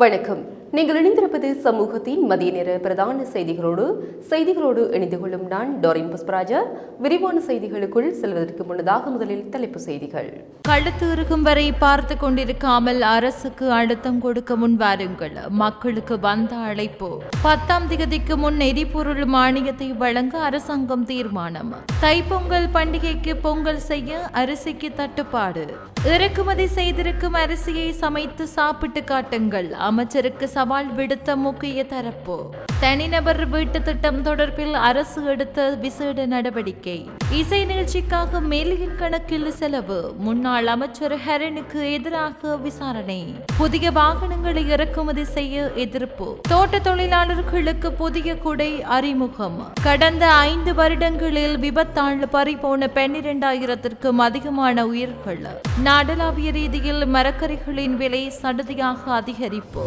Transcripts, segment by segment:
வணக்கம். நீங்கள் இணைந்திருப்பது சமூகத்தின் மதிய நேர பிரதான செய்திகளோடு செய்திகளோடு இணைந்து கொள்ளும் நான் டோரின் புஷ்பராஜா. விரிவான செய்திகளுக்குள் செல்வதற்கு முன்னதாக முதலில் தலைப்பு செய்திகள். கழுத்து இருக்கும் வரை பார்த்து கொண்டிருக்காமல் அரசுக்கு அழுத்தம் கொடுக்க முன் வாருங்கள். மக்களுக்கு வந்த அழைப்பு. பத்தாம் திகதிக்கு முன் எரிபொருள் மானியத்தை வழங்க அரசாங்கம் தீர்மானம். தைப்பொங்கல் பண்டிகைக்கு பொங்கல் செய்ய அரிசிக்கு தட்டுப்பாடு. இறக்குமதி செய்திருக்கும் அரிசியை சமைத்து சாப்பிட்டு காட்டுங்கள். அமைச்சருக்கு சவால் விடுத்த முக்கிய தரப்பு. தனிநபர் வீட்டு திட்டம் தொடர்பில் அரசு எடுத்த விசேட நடவடிக்கை. இசை நிகழ்ச்சிக்காக மில்லியன் கணக்கில் செலவு முன்னாள் அமைச்சர் ஹரனுக்கு எதிராக விசாரணை. புதிய வாகனங்களை இறக்குமதி செய்ய எதிர்ப்பு. தோட்ட தொழிலாளர்களுக்கு புதிய குடை அறிமுகம். கடந்த ஐந்து வருடங்களில் விபத்தால் பறிபோன பன்னிரண்டாயிரத்திற்கும் அதிகமான உயிர்கள். நாடளாவிய ரீதியில் மரக்கறிகளின் விலை சடுதியாக அதிகரிப்பு.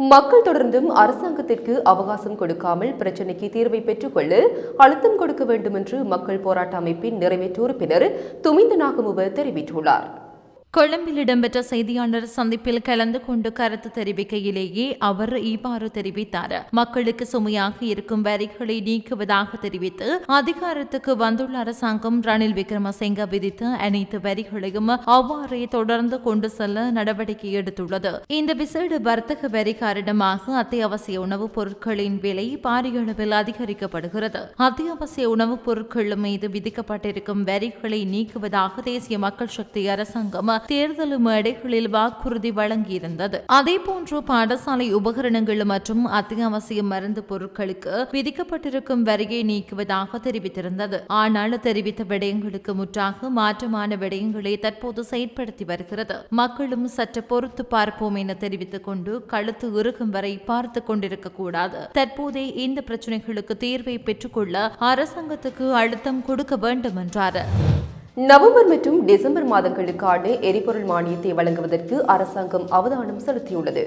மக்கள் தொடர்ந்தும் அரசாங்கத்திற்கு அவகாசம் கொடுக்காமல் பிரச்சினைக்கு தீர்வை பெற்றுக்கொள்ள அழுத்தம் கொடுக்க வேண்டும் என்று மக்கள் போராட்ட அமைப்பின் நிறைவேற்று உறுப்பினர் துமிந்த நாகமுவ தெரிவித்துள்ளார். கொழும்பில் இடம்பெற்ற செய்தியாளர் சந்திப்பில் கலந்து கொண்டு கருத்து தெரிவிக்கையிலேயே அவர் இவ்வாறு தெரிவித்தார். மக்களுக்கு சுமையாக இருக்கும் வரிகளை நீக்குவதாக தெரிவித்து அதிகாரத்துக்கு வந்துள்ள அரசாங்கம் ரணில் விக்ரமசிங்க விதித்த அனைத்து வரிகளையும் அவ்வாறே தொடர்ந்து கொண்டு செல்ல நடவடிக்கை எடுத்துள்ளது. இந்த விசேட வர்த்தக வரி காரணமாக அத்தியாவசிய உணவுப் பொருட்களின் விலை பாரிய அளவில் அதிகரிக்கப்படுகிறது. அத்தியாவசிய உணவுப் பொருட்கள் மீது விதிக்கப்பட்டிருக்கும் வரிகளை நீக்குவதாக தேசிய மக்கள் சக்தி அரசாங்கம் தேர்தல் மேடைகளில் வாக்குறுதி வழங்கியிருந்தது. அதேபோன்று பாடசாலை உபகரணங்கள் மற்றும் அத்தியாவசிய மருந்து பொருட்களுக்கு விதிக்கப்பட்டிருக்கும் வரியை நீக்குவதாக தெரிவித்திருந்தது. ஆனால் தெரிவித்த விடயங்களுக்கு முற்றாக மாற்றமான விடயங்களை தற்போது செயற்படுத்தி வருகிறது. மக்களும் சற்று பொறுத்து பார்ப்போம் என தெரிவித்துக் கொண்டு கழுத்து இறுகும் வரை பார்த்து கொண்டிருக்க கூடாது. தற்போதே இந்த பிரச்சனைகளுக்கு தீர்வை பெற்றுக்கொள்ள அரசாங்கத்துக்கு அழுத்தம் கொடுக்க வேண்டும் என்றார் நவம்பர் மற்றும் டிசம்பர் மாதங்களுக்கான எரிபொருள் மானியத்தை வழங்குவதற்கு அரசாங்கம் அவதானம் செலுத்தியுள்ளது.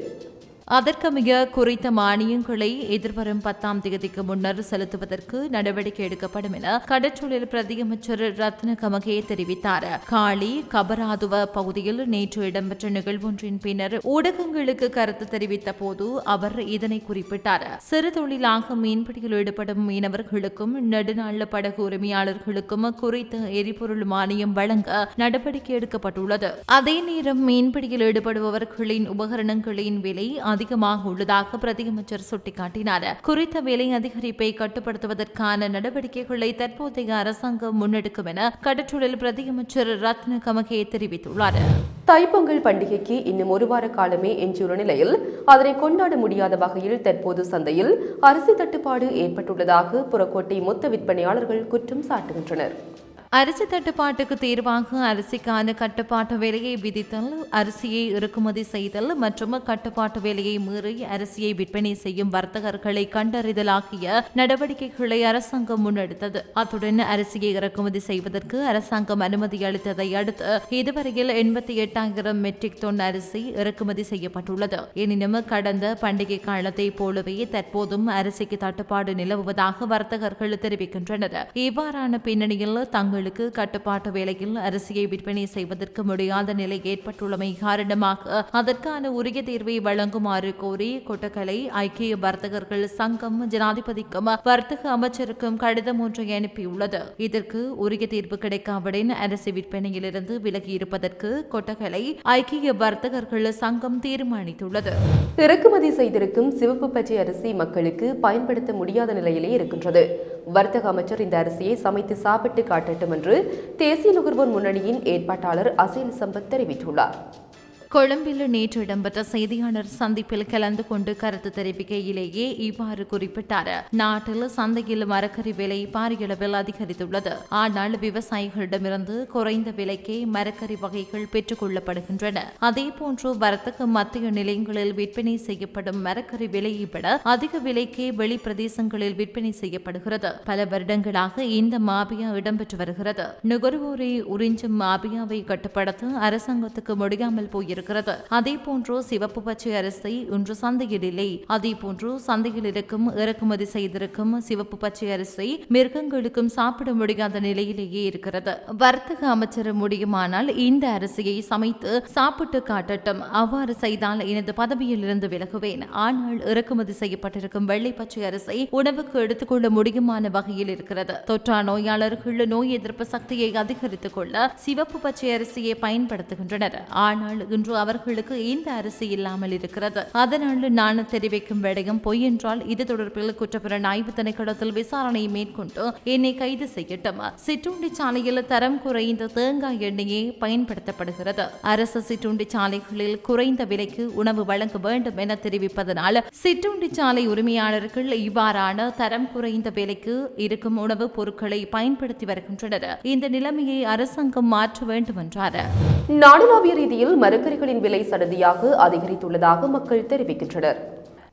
அதற்கமைய குறித்த மானியங்களை எதிர்வரும் பத்தாம் தேதிக்கு முன்னர் செலுத்துவதற்கு நடவடிக்கை எடுக்கப்படும் என கடற்றொழில் பிரதியமைச்சர் ரத்ன கமகே தெரிவித்தார். காளி கபராதுவ பகுதியில் நேற்று இடம்பெற்ற நிகழ்வொன்றின் பின்னர் ஊடகங்களுக்கு கருத்து தெரிவித்த போது அவர் இதனை குறிப்பிட்டார். சிறு தொழிலாக மீன்பிடியில் ஈடுபடும் மீனவர்களுக்கும் நெடுநாள் படகு உரிமையாளர்களுக்கும் குறித்த எரிபொருள் மானியம் வழங்க நடவடிக்கை எடுக்கப்பட்டுள்ளது. அதே நேரம் மீன்பிடியில் ஈடுபடுபவர்களின் உபகரணங்களின் விலை அதிகமாக உள்ளதாக பிரதியமைச்சர் சுட்டிக்காட்டினார். குறித்த விலை அதிகரிப்பை கட்டுப்படுத்துவதற்கான நடவடிக்கைகளை தற்போதைய அரசாங்கம் முன்னெடுக்கும் என கடற்றொழில் பிரதியமைச்சர் ரத்ன கமகே தெரிவித்துள்ளார். தைப்பொங்கல் பண்டிகைக்கு இன்னும் ஒரு வார காலமே எஞ்சியுள்ள நிலையில் அதனை கொண்டாட முடியாத வகையில் தற்போது சந்தையில் அரிசி தட்டுப்பாடு ஏற்பட்டுள்ளதாக புறக்கோட்டை மொத்த விற்பனையாளர்கள் குற்றம் சாட்டுகின்றனர். அரிசி தட்டுப்பாட்டுக்கு தீர்வாக அரிசிக்கான கட்டுப்பாட்டு விலையை விதித்தல் அரிசியை இறக்குமதி செய்தல் மற்றும் கட்டுப்பாட்டு விலையை மீறி அரிசியை விற்பனை செய்யும் வர்த்தகர்களை கண்டறிதல் ஆகிய நடவடிக்கைகளை அரசாங்கம் முன்னெடுத்தது. அத்துடன் அரிசியை இறக்குமதி செய்வதற்கு அரசாங்கம் அனுமதி அளித்ததை அடுத்து இதுவரையில் எண்பத்தி எட்டாயிரம் மெட்ரிக் டன் அரிசி இறக்குமதி செய்யப்பட்டுள்ளது. எனினும் கடந்த பண்டிகை காலத்தை போலவே தற்போதும் அரிசிக்கு தட்டுப்பாடு நிலவுவதாக வர்த்தகர்கள் தெரிவிக்கின்றனர். இவ்வாறான பின்னணியில் தங்கள் தங்களுக்கு கட்டுப்பாட்டு வேலையில் அரிசியை விற்பனை செய்வதற்கு முடியாத நிலை ஏற்பட்டுள்ளமை காரணமாக அதற்கான உரிய தீர்வை வழங்குமாறு கோரி கொட்டக்கலை ஐக்கிய வர்த்தகர்கள் சங்கம் ஜனாதிபதிக்கும் வர்த்தக அமைச்சருக்கும் கடிதம் ஒன்றை அனுப்பியுள்ளது. இதற்கு உரிய தீர்வு கிடைக்காவிடன் அரிசி விற்பனையிலிருந்து விலகி இருப்பதற்கு கொட்டகலை ஐக்கிய வர்த்தகர்கள் சங்கம் தீர்மானித்துள்ளது. இறக்குமதி செய்திருக்கும் சிவப்பு பச்சை அரிசி மக்களுக்கு பயன்படுத்த முடியாத நிலையிலே இருக்கின்றது. வர்த்தக அமைச்சர் இந்த அரிசியை சமைத்து சாப்பிட்டு காட்டட்டும் என்று தேசிய நுகர்வோர் முன்னணியின் ஏற்பாட்டாளர் அசேல் சம்பத் தெரிவித்துள்ளார். கொழும்பில் நேற்று இடம்பெற்ற செய்தியாளர் சந்திப்பில் கலந்து கொண்டு கருத்து தெரிவிக்கையிலேயே இவ்வாறு குறிப்பிட்டார். நாட்டில் சந்தையில் மரக்கறி விலை பாரியளவில் அதிகரித்துள்ளது. ஆனால் விவசாயிகளிடமிருந்து குறைந்த விலைக்கே மரக்கறி வகைகள் பெற்றுக் கொள்ளப்படுகின்றன. அதேபோன்று வர்த்தக மத்திய நிலையங்களில் விற்பனை செய்யப்படும் மரக்கறி விலையை விட அதிக விலைக்கே வெளி பிரதேசங்களில் விற்பனை செய்யப்படுகிறது. பல வருடங்களாக இந்த மாபியா இடம்பெற்று வருகிறது. நுகர்வோரை உறிஞ்சும் மாபியாவை கட்டுப்படுத்த அரசாங்கத்துக்கு முடியாமல் போயிருக்கிறது. இருக்கிறது அதே போன்று சிவப்பு பச்சை அரிசி இன்று சந்தையில் இல்லை அதே போன்று சந்தையில் இருக்கும் இறக்குமதி செய்திருக்கும் சிவப்பு பச்சை அரிசி மிருகங்களுக்கும் சாப்பிட முடியாத நிலையிலேயே இருக்கிறது. வர்த்தக அமைச்சர் முடியுமானால் இந்த அரிசியை சமைத்து சாப்பிட்டு காட்டட்டும். அவ்வாறு செய்தால் எனது பதவியில் இருந்து விலகுவேன். ஆனால் இறக்குமதி செய்யப்பட்டிருக்கும் வெள்ளை பச்சை அரிசி உணவுக்கு எடுத்துக்கொள்ள முடியுமான வகையில் இருக்கிறது. தொற்றா நோயாளர்கள் நோய் எதிர்ப்பு சக்தியை அதிகரித்துக் கொள்ள சிவப்பு பச்சை அரிசியை பயன்படுத்துகின்றனர். ஆனால் இன்று அவர்களுக்கு இந்த அரிசி இல்லாமல் இருக்கிறது. அதனால் நான் தெரிவிக்கும் விடயம் பொய் என்றால் இது தொடர்பில் குற்றப்புலனாய்வு திணைக்களத்தில் விசாரணையை மேற்கொண்டு என்னை கைது செய்யட்டும். சிற்றுண்டி சாலையில் தரம் குறைந்த தேங்காய் எண்ணெயே பயன்படுத்தப்படுகிறது. அரசு சிற்றுண்டி சாலைகளில் குறைந்த விலைக்கு உணவு வழங்க வேண்டும் என தெரிவிப்பதனால் சிற்றுண்டி சாலை உரிமையாளர்கள் இவ்வாறான தரம் குறைந்த விலைக்கு இருக்கும் உணவுப் பொருட்களை பயன்படுத்தி வருகின்றனர். இந்த நிலைமையை அரசாங்கம் மாற்ற வேண்டும் என்றார் நாடளாவிய ரீதியில் காய்கறிகளின் விலை சடதியாக அதிகரித்துள்ளதாக மக்கள் தெரிவிக்கின்றனர்.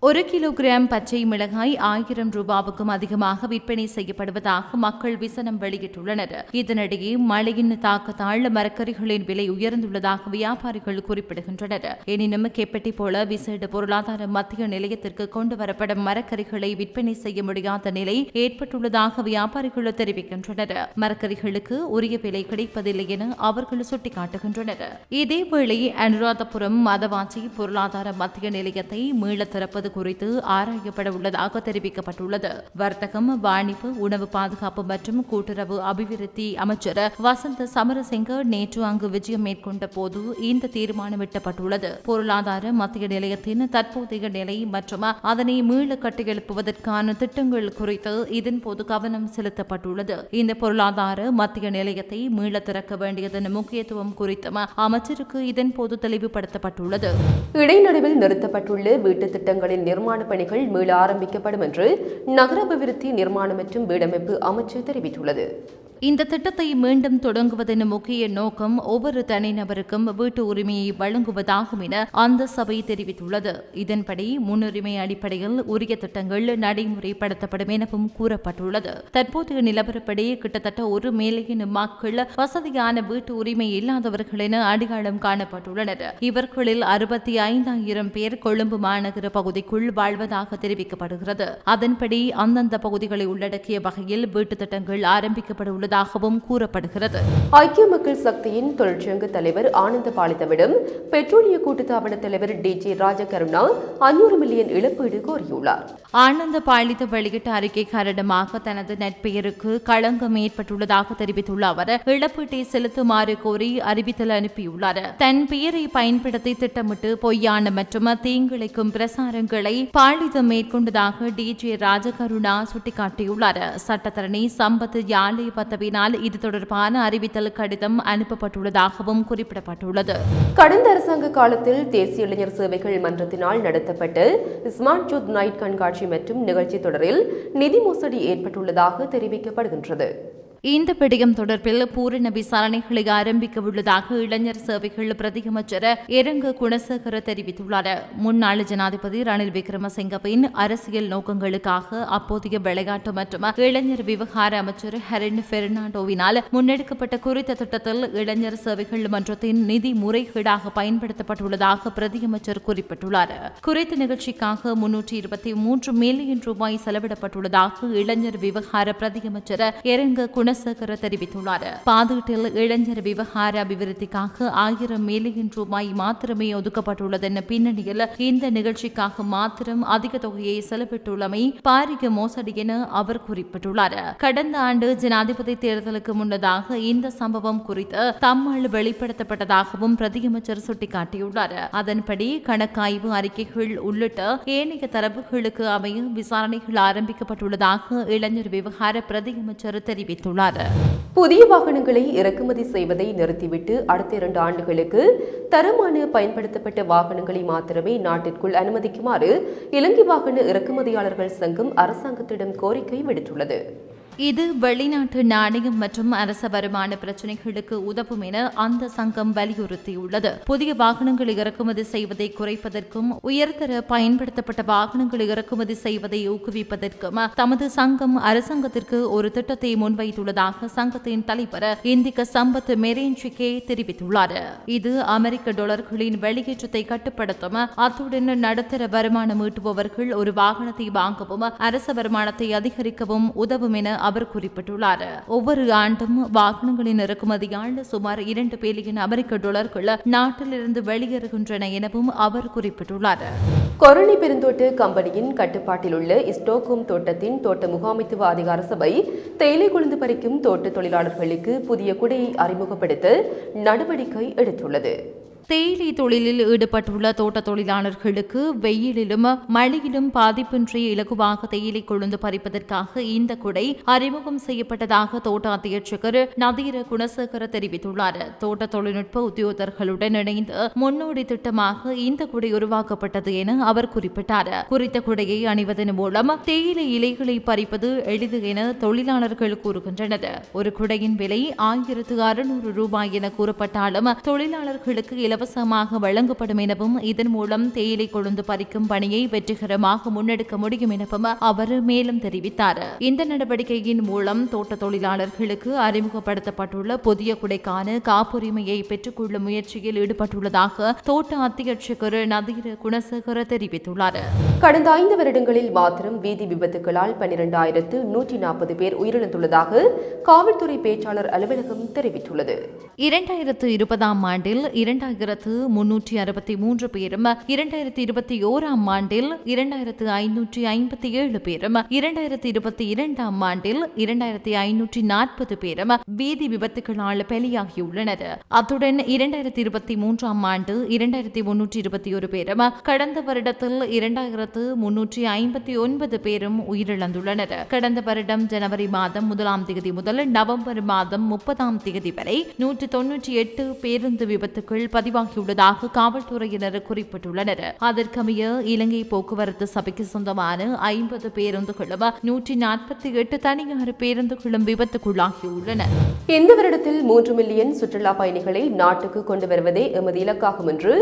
ஒரு கிலோகிராம் பச்சை மிளகாய் ஆயிரம் ரூபாவுக்கும் அதிகமாக விற்பனை செய்யப்படுவதாக மக்கள் விசனம் வெளியிட்டுள்ளனர். இதனிடையே மழையின் தாக்கத்தால் மரக்கறிகளின் விலை உயர்ந்துள்ளதாக வியாபாரிகள் குறிப்பிடுகின்றனர். எனினும் கெப்பட்டி போல விசேட பொருளாதார மத்திய நிலையத்திற்கு கொண்டு வரப்படும் மரக்கறிகளை விற்பனை செய்ய முடியாத நிலை ஏற்பட்டுள்ளதாக வியாபாரிகள் தெரிவிக்கின்றனர். மரக்கறிகளுக்கு உரிய விலை கிடைப்பதில்லை என அவர்கள் சுட்டிக்காட்டுகின்றனர். இதேவேளை அனுராதபுரம் மதவாச்சி பொருளாதார மத்திய நிலையத்தை மீள திறப்பது குறித்து ஆராயப்பட உள்ளதாக தெரிவிக்கப்பட்டுள்ளது. வர்த்தகம் வாணிபு உணவு பாதுகாப்பு மற்றும் கூட்டுறவு அபிவிருத்தி அமைச்சர் வசந்த சமரசிங்க நேற்று அங்கு விஜயம் மேற்கொண்ட போது இந்த தீர்மானம் எட்டப்பட்டுள்ளது. பொருளாதார மத்திய நிலையத்தின் தற்போதைய நிலை மற்றும் அதனை மீள கட்டியெழுப்புவதற்கான திட்டங்கள் குறித்து இதன்போது கவனம் செலுத்தப்பட்டுள்ளது. இந்த பொருளாதார மத்திய நிலையத்தை மீள திறக்க வேண்டியதன் முக்கியத்துவம் குறித்தும் அமைச்சருக்கு இதன்போது தெளிவுபடுத்தப்பட்டுள்ளது. இடைநடுவில் நிறுத்தப்பட்டுள்ள வீட்டு திட்டங்களில் திட்டங்களின் நிர்மாண பணிகள் மீள ஆரம்பிக்கப்படும் என்று நகர அபிவிருத்தி நிர்மாணம் மற்றும் வீடமைப்பு அமைச்சு தெரிவித்துள்ளது. இந்த திட்டத்தை மீண்டும் தொடங்குவதன் முக்கிய நோக்கம் ஒவ்வொரு தனிநபருக்கும் வீட்டு உரிமையை வழங்குவதாகும் என அந்த சபை தெரிவித்துள்ளது. இதன்படி முன்னுரிமை அடிப்படையில் உரிய திட்டங்கள் நடைமுறைப்படுத்தப்படும் எனவும் கூறப்பட்டுள்ளது. தற்போதைய நிலவரப்படி கிட்டத்தட்ட ஒரு மில்லியன் மக்கள் வசதியான வீட்டு உரிமை இல்லாதவர்கள் என அடையாளம் காணப்பட்டுள்ளனர். இவர்களில் அறுபத்தி ஐந்தாயிரம் பேர் கொழும்பு மாநகர பகுதிக்குள் வாழ்வதாக தெரிவிக்கப்படுகிறது. அதன்படி அந்தந்த பகுதிகளை உள்ளடக்கிய வகையில் வீட்டு திட்டங்கள் ஆரம்பிக்கப்பட உள்ளது உள்ளதாகவும் கூறப்படுகிறது. ஐக்கிய மக்கள் சக்தியின் தொழிற்சங்க தலைவர் ஆனந்த பாலிதவிடம் பெட்ரோலிய கூட்டுத்தாபன தலைவர் டி ஜே ராஜகருணா அஞ்சூறு மில்லியன் இழப்பீடு கோரியுள்ளார். ஆனந்த பாலித வெளியிட்ட அறிக்கை காரணமாக தனது நட்பெயருக்கு களங்கம் ஏற்பட்டுள்ளதாக தெரிவித்துள்ள அவர் இழப்பீட்டை செலுத்துமாறு கோரி அறிவித்தல் அனுப்பியுள்ளார். தன் பெயரை பயன்படுத்தி திட்டமிட்டு பொய்யான மற்றும் தீங்கிழைக்கும் பிரசாரங்களை பாலிதம் மேற்கொண்டதாக டி ஜே ராஜகருணா சுட்டிக்காட்டியுள்ளார். சட்டத்தரணி சம்பத் யாழை பத்தவினால் இது தொடர்பான அறிவித்தல் கடிதம் அனுப்பப்பட்டுள்ளதாகவும் குறிப்பிடப்பட்டுள்ளது. கடந்த அரசாங்க காலத்தில் தேசிய இளைஞர் சேவைகள் மன்றத்தினால் நடத்தப்பட்ட ஸ்மார்ட் ஜூத் நைட் கண்காட்சி மற்றும் நிகழ்ச்சி தொடரில் நிதி மோசடி ஏற்பட்டுள்ளதாக தெரிவிக்கப்படுகின்றது. இந்த விடயம் தொடர்பில் பூரண விசாரணைகளை ஆரம்பிக்க உள்ளதாக இளைஞர் சேவைகள் பிரதியமைச்சர் இரங்க குணசேகர தெரிவித்துள்ளார். முன்னாள் ஜனாதிபதி ரணில் விக்ரமசிங்கவின் அரசியல் நோக்கங்களுக்காக அப்போதைய விளையாட்டு மற்றும் இளைஞர் விவகார அமைச்சர் ஹெரின் பெர்னாண்டோவினால் முன்னெடுக்கப்பட்ட குறித்த திட்டத்தில் இளைஞர் சேவைகள் மன்றத்தின் நிதி முறைகேடாக பயன்படுத்தப்பட்டுள்ளதாக பிரதியமைச்சர் குறிப்பிட்டுள்ளார். குறித்த நிகழ்ச்சிக்காக முன்னூற்றி இருபத்தி மூன்று மில்லியன் ரூபாய் செலவிடப்பட்டுள்ளதாக இளைஞர் விவகார பிரதியமைச்சர் இரங்க குண குணசேகர தெரிவித்துள்ளார். பாதீட்டில் இளைஞர் விவகார அபிவிருத்திக்காக ஆயிரம் மில்லியன் ரூபாய் மாத்திரமே ஒதுக்கப்பட்டுள்ளதென பின்னணியில் இந்த நிகழ்ச்சிக்காக மாத்திரம் அதிக தொகையை செலவிட்டுள்ளமை பாரிய மோசடி என அவர் குறிப்பிட்டுள்ளார். கடந்த ஆண்டு ஜனாதிபதி தேர்தலுக்கு முன்னதாக இந்த சம்பவம் குறித்து தம்மால் வெளிப்படுத்தப்பட்டதாகவும் பிரதியமைச்சர் சுட்டிக்காட்டியுள்ளார். அதன்படி கணக்காய்வு அறிக்கைகள் உள்ளிட்ட ஏனைய தரவுகளுக்கு அமைய விசாரணைகள் ஆரம்பிக்கப்பட்டுள்ளதாக இளைஞர் விவகார பிரதியமைச்சர் தெரிவித்துள்ளார். தெரிவித்துள்ளார் புதிய வாகனங்களை இறக்குமதி செய்வதை நிறுத்திவிட்டு அடுத்த இரண்டு ஆண்டுகளுக்கு தரமான பயன்படுத்தப்பட்ட வாகனங்களை மாத்திரமே நாட்டிற்குள் அனுமதிக்குமாறு இலங்கை வாகன இறக்குமதியாளர்கள் சங்கம் அரசாங்கத்திடம் கோரிக்கை விடுத்துள்ளது. இது வெளிநாட்டு நாணயம் மற்றும் அரச வருமான பிரச்சினைகளுக்கு உதவும் என அந்த சங்கம் வலியுறுத்தியுள்ளது. புதிய வாகனங்களை இறக்குமதி செய்வதை குறைப்பதற்கும் உயர்தர பயன்படுத்தப்பட்ட வாகனங்களை இறக்குமதி செய்வதை ஊக்குவிப்பதற்கும் தமது சங்கம் அரசாங்கத்திற்கு ஒரு திட்டத்தை முன்வைத்துள்ளதாக சங்கத்தின் தலைவர் இந்திக சம்பத் மெரேன்சிகே தெரிவித்துள்ளார். இது அமெரிக்க டாலர்களின் வெளியேற்றத்தை கட்டுப்படுத்தும் அத்துடன் நடுத்தர வருமானம் ஈட்டுபவர்கள் ஒரு வாகனத்தை வாங்கவும் அரச வருமானத்தை அதிகரிக்கவும் உதவும் என அவர் குறிப்பிட்டுள்ளார். ஒவ்வொரு ஆண்டும் வாகனங்களின் இறக்குமதியால் சுமார் இரண்டு பில்லியன் அமெரிக்க டாலர்கள் நாட்டிலிருந்து வெளியேறுகின்றன எனவும் அவர் குறிப்பிட்டுள்ளார். கொரணி பெருந்தோட்ட கம்பெனியின் கட்டுப்பாட்டில் உள்ள இஸ்டோகோம் தோட்டத்தின் தோட்ட முகாமைத்துவ அதிகார சபை தேயிலை கொழுந்து பறிக்கும் தோட்ட தொழிலாளர்களுக்கு புதிய குடையை அறிமுகப்படுத்த நடவடிக்கை எடுத்துள்ளது. தேயிலை தொழிலில் ஈடுபட்டுள்ள தோட்ட தொழிலாளர்களுக்கு வெயிலிலும் மழையிலும் பாதிப்பின்றி இலகுவாக தேயிலை கொழுந்து பறிப்பதற்காக இந்த குடை அறிமுகம் செய்யப்பட்டதாக தோட்ட அத்தியட்சகர் நதீர குணசேகர தெரிவித்துள்ளார். தோட்ட தொழில்நுட்ப உத்தியோகர்களுடன் இணைந்து முன்னோடி திட்டமாக இந்த குடை உருவாக்கப்பட்டது என அவர் குறிப்பிட்டார். குறித்த குடையை அணிவதன் மூலம் தேயிலை இலைகளை பறிப்பது எளிது என தொழிலாளர்கள் கூறுகின்றனர். ஒரு குடையின் விலை ஆயிரத்து அறுநூறு ரூபாய் என கூறப்பட்டாலும் தொழிலாளர்களுக்கு இலவசமாக வழங்கப்படும் எனவும் இதன் மூலம் தேயிலை கொழுந்து பறிக்கும் பணியை வெற்றிகரமாக முன்னெடுக்க முடியும் எனவும் அவர் மேலும் தெரிவித்தார். இந்த நடவடிக்கையின் மூலம் தோட்ட தொழிலாளர்களுக்கு அறிமுகப்படுத்தப்பட்டுள்ள புதிய குடைக்கான காப்புரிமையை பெற்றுக்கொள்ளும் முயற்சியில் ஈடுபட்டுள்ளதாக தோட்ட அத்தியட்சகர் நதீர குணசேகர தெரிவித்துள்ளார். கடந்த ஐந்து வருடங்களில் மாத்திரம் வீதி விபத்துகளால் பன்னிரண்டாயிரத்து நூற்றி நாற்பது பேர் உயிரிழந்துள்ளதாக காவல்துறை பேச்சாளர் அலுவலகம் தெரிவித்துள்ளது. இரண்டாயிரத்து இருபதாம் ஆண்டில் இரண்டாயிரத்து முன்னூற்றி அறுபத்தி மூன்று பேரும். இரண்டாயிரத்தி இருபத்தி ஓராம் ஆண்டில் இரண்டாயிரத்து ஐநூற்றி ஐம்பத்தி ஏழு பேரும். இரண்டாயிரத்தி இருபத்தி இரண்டாம் ஆண்டில் இரண்டாயிரத்தி ஐநூற்றி நாற்பது பேரும் வீதி விபத்துகளால் பலியாகியுள்ளனர். அத்துடன் இரண்டாயிரத்தி இருபத்தி மூன்றாம் ஆண்டு இரண்டாயிரத்தி முன்னூற்றி இருபத்தி ஒரு பேரும் கடந்த வருடத்தில் இரண்டாயிரத்து முன்னூற்றி ஐம்பத்தி ஒன்பது பேரும் உயிரிழந்துள்ளனர். கடந்த வருடம் ஜனவரி மாதம் முதலாம் தேதி முதல் நவம்பர் மாதம் முப்பதாம் தேதி வரை நூற்றி தொன்னூற்றி எட்டு பேருந்து விபத்துக்கள் பதிவாகியுள்ளதாக காவல்துறையினர் குறிப்பிட்டுள்ளனர். அதற்கமைய இலங்கை போக்குவரத்து சபைக்கு சொந்தமான ஐம்பது பேருந்துகளும் நூற்றி நாற்பத்தி எட்டு தனியார் பேருந்துகளும் விபத்துக்குள்ளாகியுள்ளன. இந்த வருடத்தில் மூன்று மில்லியன் சுற்றுலா பயணிகளை நாட்டுக்கு கொண்டு வருவதே எமது இலக்காகும் என்று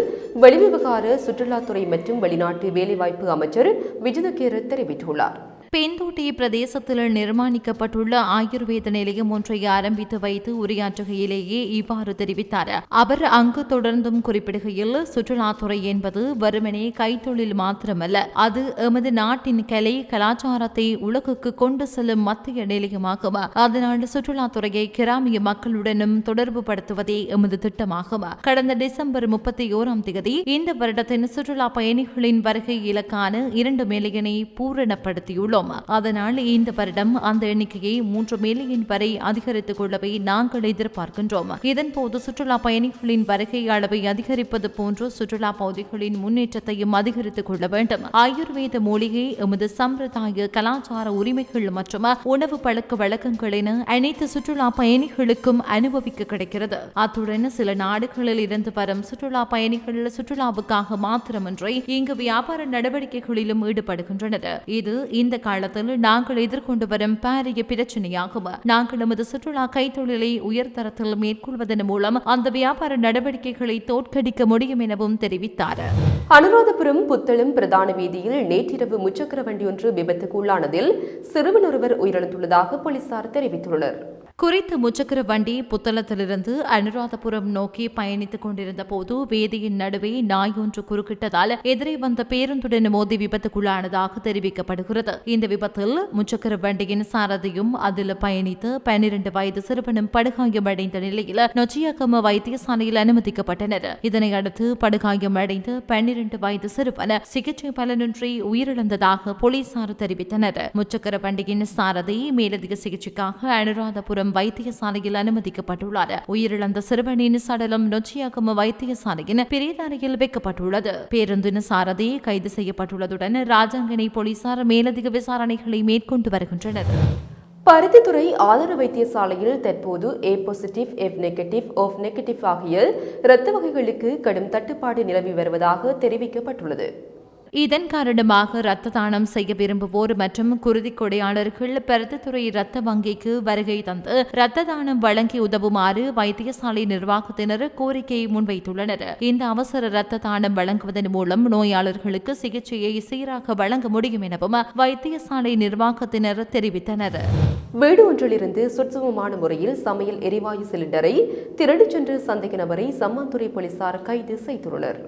வெளிவிவகார சுற்றுலாத்துறை மற்றும் வெளிநாட்டு வேலைவாய்ப்பு அமைச்சர் விஜயகேர தெரிவித்துள்ளார். பெந்தோட்டி பிரதேசத்தில் நிர்மாணிக்கப்பட்டுள்ள ஆயுர்வேத நிலையம் ஒன்றை ஆரம்பித்து வைத்து உரையாற்றுகையிலேயே இவ்வாறு தெரிவித்தார். அவர் அங்கு தொடர்ந்தும் குறிப்பிடுகையில் சுற்றுலாத்துறை என்பது வருமனே கைத்தொழில் மாத்திரமல்ல அது எமது நாட்டின் கலை கலாச்சாரத்தை உலகுக்கு கொண்டு செல்லும் மத்திய நிலையமாகும். அதனால் சுற்றுலாத்துறையை கிராமிய மக்களுடனும் தொடர்பு படுத்துவதே எமது திட்டமாகும். கடந்த டிசம்பர் முப்பத்தி ஓராம் தேதி இந்த வருடத்தின் சுற்றுலா பயணிகளின் வருகை இலக்கான இரண்டு மில்லியனை பூரணப்படுத்தியுள்ளோம். அதனால் இந்த வருடம் அந்த எண்ணிக்கையை மூன்று மில்லியன் வரை அதிகரித்துக் கொள்ளவே நாங்கள் எதிர்பார்க்கின்றோம். இதன்போது சுற்றுலா பயணிகளின் வருகை அளவை அதிகரிப்பது போன்று சுற்றுலா பகுதிகளின் முன்னேற்றத்தையும் அதிகரித்துக் கொள்ள வேண்டும். ஆயுர்வேத மூலிகை எமது சம்பிரதாய கலாச்சார உரிமைகள் மற்றும் உணவு பழக்க வழக்கங்கள் என அனைத்து சுற்றுலா பயணிகளுக்கும் அனுபவிக்க கிடைக்கிறது. அத்துடன் சில நாடுகளில் இருந்து வரும் சுற்றுலா பயணிகள் சுற்றுலாவுக்காக மாத்திரமின்றி இங்கு வியாபார நடவடிக்கைகளிலும் ஈடுபடுகின்றனர். இது இந்த காலத்தில் நாங்கள் எதிர்கொண்டு வரும் பாரிய பிரச்சனையாகும். நாங்கள் நமது சுற்றுலா கைத்தொழிலை உயர்தரத்தில் மேற்கொள்வதன் மூலம் அந்த வியாபார நடவடிக்கைகளை தோற்கடிக்க முடியும் எனவும் தெரிவித்தார். அனுராதபுரம் புத்தளம் பிரதான வீதியில் நேற்றிரவு முச்சக்கர வண்டி ஒன்று விபத்துக்குள்ளானதில் சிறுவன் ஒருவர் உயிரிழந்துள்ளதாக போலீசார் தெரிவித்துள்ளனர். குறித்த முச்சக்கர வண்டி புத்தளத்திலிருந்து அனுராதபுரம் நோக்கி பயணித்துக் கொண்டிருந்த போது வேதியின் நடுவே நாய் ஒன்று குறுக்கிட்டதால் எதிரே வந்த பேருந்துடன் மோதி விபத்துக்குள்ளானதாக தெரிவிக்கப்படுகிறது. இந்த விபத்தில் முச்சக்கர வண்டியின் சாரதியும் அதில் பயணித்து பன்னிரண்டு வயது சிறுவனும் படுகாயமடைந்த நிலையில் நொச்சியாக்கம வைத்தியசாலையில் அனுமதிக்கப்பட்டனர். இதனை அடுத்து படுகாயமடைந்த பன்னிரண்டு வயது சிறுவன் சிகிச்சை பலனின்றி உயிரிழந்ததாக போலீசார் தெரிவித்தனர். முச்சக்கர வண்டியின் சாரதி மேலதிக சிகிச்சைக்காக அனுராதபுரம் வைத்தியசாலையில் அனுமதிக்கப்பட்டுள்ளார் உயிரிழந்த சிறுவனின் சடலம் நொச்சியாக்கம் வைத்தியசாலையின் பிரேதாரையில் வைக்கப்பட்டுள்ளது. பேருந்தின் சாரதி கைது செய்யப்பட்டுள்ளதுடன் ராஜாங்கனை போலீசார் மேலதிக விசாரணைகளை மேற்கொண்டு வருகின்றனர். பருத்தித்துறை ஆதார வைத்தியசாலையில் தற்போது A positive F negative O negative ஆகிய இரத்த வகைகளுக்கு கடும் தட்டுப்பாடு நிலவி வருவதாக தெரிவிக்கப்பட்டுள்ளது. இதன் காரணமாக இரத்த தானம் செய்ய விரும்புவோர் மற்றும் குருதி கொடையாளர்கள் பருத்தித்துறை இரத்த வங்கிக்கு வருகை தந்து இரத்த தானம் வழங்கி உதவுமாறு வைத்தியசாலை நிர்வாகத்தினர் கோரிக்கையை முன்வைத்துள்ளனர். இந்த அவசர இரத்த தானம் வழங்குவதன் மூலம் நோயாளர்களுக்கு சிகிச்சையை சீராக வழங்க முடியும் எனவும் வைத்தியசாலை நிர்வாகத்தினர் தெரிவித்தனர். வீடு ஒன்றிலிருந்து சுற்றுமமான முறையில் சமையல் எரிவாயு சிலிண்டரை திருடிச் சென்று சந்தேக நபரை சம்மாந்துறை போலீசார் கைது செய்துள்ளனர்.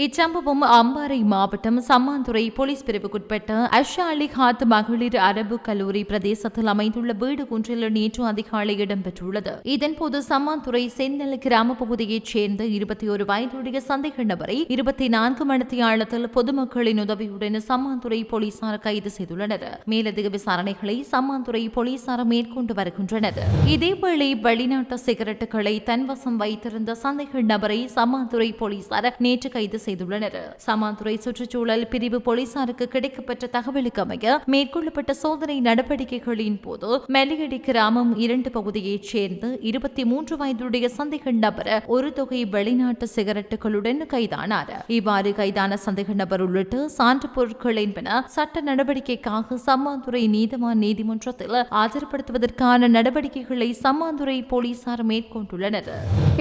இச்சம்பவம் அம்பாறை மாவட்டம் சம்மாந்துறை போலீஸ் பிரிவுக்குட்பட்ட அஷா அலி ஹாத் மகளிர் அரபு கல்லூரி பிரதேசத்தில் அமைந்துள்ள வீடு ஒன்றில் நேற்று அதிகாலை இடம்பெற்றுள்ளது. இதன்போது சம்மாந்துறை செந்தல் கிராம பகுதியைச் சேர்ந்த இருபத்தி ஒரு வயதுடைய சந்தேக நபரை இருபத்தி நான்கு மணித்தியாலத்தில் பொதுமக்களின் உதவியுடன் சம்மாந்துறை போலீசார் கைது செய்துள்ளனர். மேலதிக விசாரணைகளை சம்மாந்துறை போலீசார் மேற்கொண்டு வருகின்றனர். இதேவேளை வெளிநாட்டு சிகரெட்டுகளை தன்வசம் வைத்திருந்த சந்தேக நபரை சம்மாந்துறை போலீசார் நேற்று கைது செய்து செய்துள்ளனர். சமாந்துறை சுற்றுச்சூழல் பிரிவு போலீசாருக்கு கிடைக்கப்பட்ட தகவலுக்கு அமைய மேற்கொள்ளப்பட்ட சோதனை நடவடிக்கைகளின் போது மெலியடி கிராமம் இரண்டு பகுதியைச் சேர்ந்து இருபத்தி மூன்று வயதுடைய சந்தேக நபர் ஒரு தொகை வெளிநாட்டு சிகரெட்டுகளுடன் கைதானார். இவ்வாறு கைதான சந்தேக நபர் உள்ளிட்ட சான்று பொருட்கள் என்பன சட்ட நடவடிக்கைக்காக சம்மாந்துறை நீதவான் நீதிமன்றத்தில் ஆஜர்படுத்துவதற்கான நடவடிக்கைகளை சம்மாந்துறை போலீசார் மேற்கொண்டுள்ளனர்.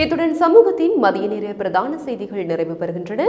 இத்துடன் சமூகத்தின் மதிய நேர பிரதான செய்திகள் நிறைவு பெறுகின்றன.